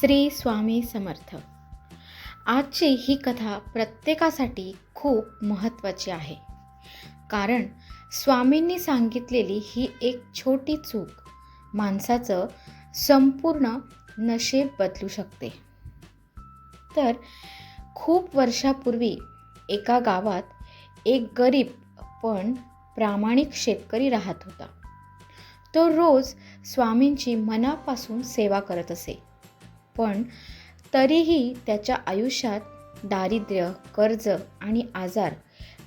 श्री स्वामी समर्थ. आजची ही कथा प्रत्येकासाठी खूप महत्त्वाची आहे. कारण स्वामींनी सांगितलेली ही एक छोटी चूक माणसाचं संपूर्ण नशेब बदलू शकते. तर खूप वर्षापूर्वी एका गावात एक गरीब पण प्रामाणिक शेतकरी राहत होता. तो रोज स्वामींची मनापासून सेवा करत असे. पण तरीही त्याच्या आयुष्यात दारिद्र्य कर्ज आणि आजार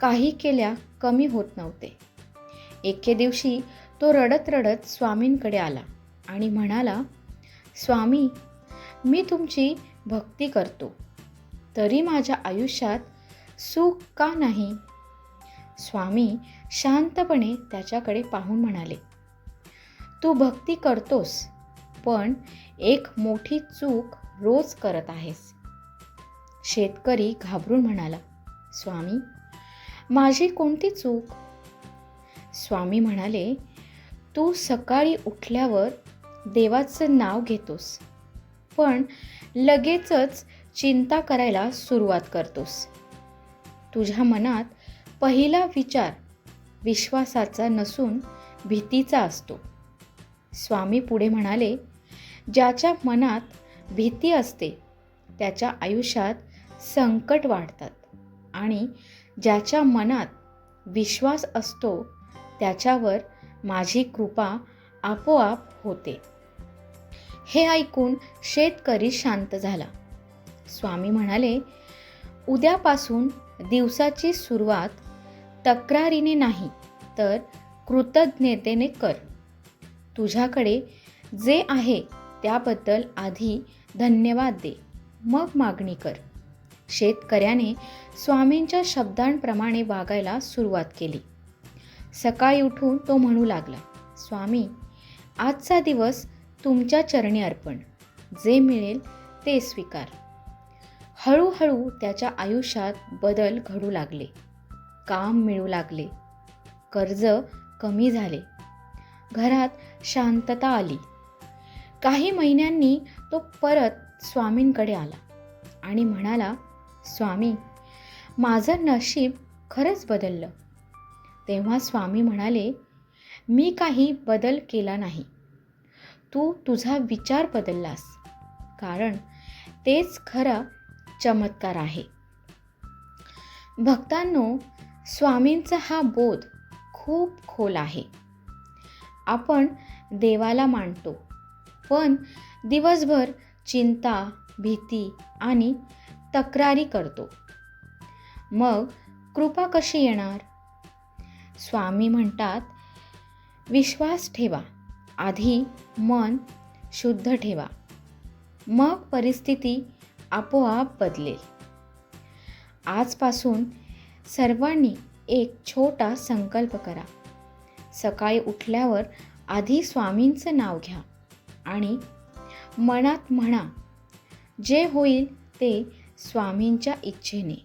काही केल्या कमी होत नव्हते. एके दिवशी तो रडत रडत स्वामींकडे आला आणि म्हणाला स्वामी मी तुमची भक्ती करतो. तरी माझ्या आयुष्यात सुख का नाही? स्वामी शांतपणे त्याच्याकडे पाहून म्हणाले तू भक्ती करतोस. पण एक मोठी चूक रोज करत आहेस. शेतकरी घाबरून म्हणाला स्वामी माझी कोणती चूक? स्वामी म्हणाले तू सकाळी उठल्यावर देवाचं नाव घेतोस पण लगेचच चिंता करायला सुरुवात करतोस. तुझ्या मनात पहिला विचार विश्वासाचा नसून भीतीचा असतो. स्वामी पुढे म्हणाले ज्याच्या मनात भीती असते त्याच्या आयुष्यात संकट वाढतात आणि ज्याच्या मनात विश्वास असतो त्याच्यावर माझी कृपा आपोआप होते. हे ऐकून शेतकरी शांत झाला. स्वामी म्हणाले उद्यापासून दिवसाची सुरुवात तक्रारीने नाही तर कृतज्ञतेने कर. तुझ्याकडे जे आहे त्याबद्दल आधी धन्यवाद दे. मग मागणी कर. शेतकऱ्याने स्वामींच्या शब्दांप्रमाणे वागायला सुरुवात केली. सकाळी उठून तो म्हणू लागला स्वामी आजचा दिवस तुमच्या चरणी अर्पण. जे मिळेल ते स्वीकार. हळूहळू त्याच्या आयुष्यात बदल घडू लागले. काम मिळू लागले. कर्ज कमी झाले. घरात शांतता आली. काही महिन्यांनी तो परत स्वामींकडे आला आणि म्हणाला स्वामी माझं नशीब खरंच बदललं. तेव्हा स्वामी म्हणाले मी काही बदल केला नाही. तू तुझा विचार बदललास. कारण तेच खरा चमत्कार आहे. भक्तांनो स्वामींचा हा बोध खूप खोल आहे. आपण देवाला मानतो. पण दिवसभर चिंता भीती आणि तक्रारी करतो. मग कृपा कशी येणार? स्वामी म्हणतात विश्वास ठेवा. आधी मन शुद्ध ठेवा. मग परिस्थिती आपोआप बदलेल. आजपासून सर्वांनी एक छोटा संकल्प करा. सकाळी उठल्यावर आधी स्वामींचं नाव घ्या. आणि मनात म्हणा जे होईल ते स्वामींच्या इच्छेने.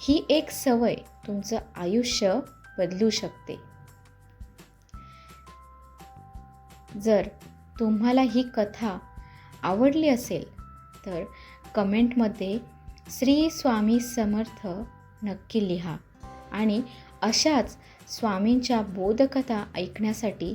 ही एक सवय तुमचं आयुष्य बदलू शकते. जर तुम्हाला ही कथा आवडली असेल तर कमेंटमध्ये श्री स्वामी समर्थ नक्की लिहा आणि अशाच स्वामींच्या बोधकथा ऐकण्यासाठी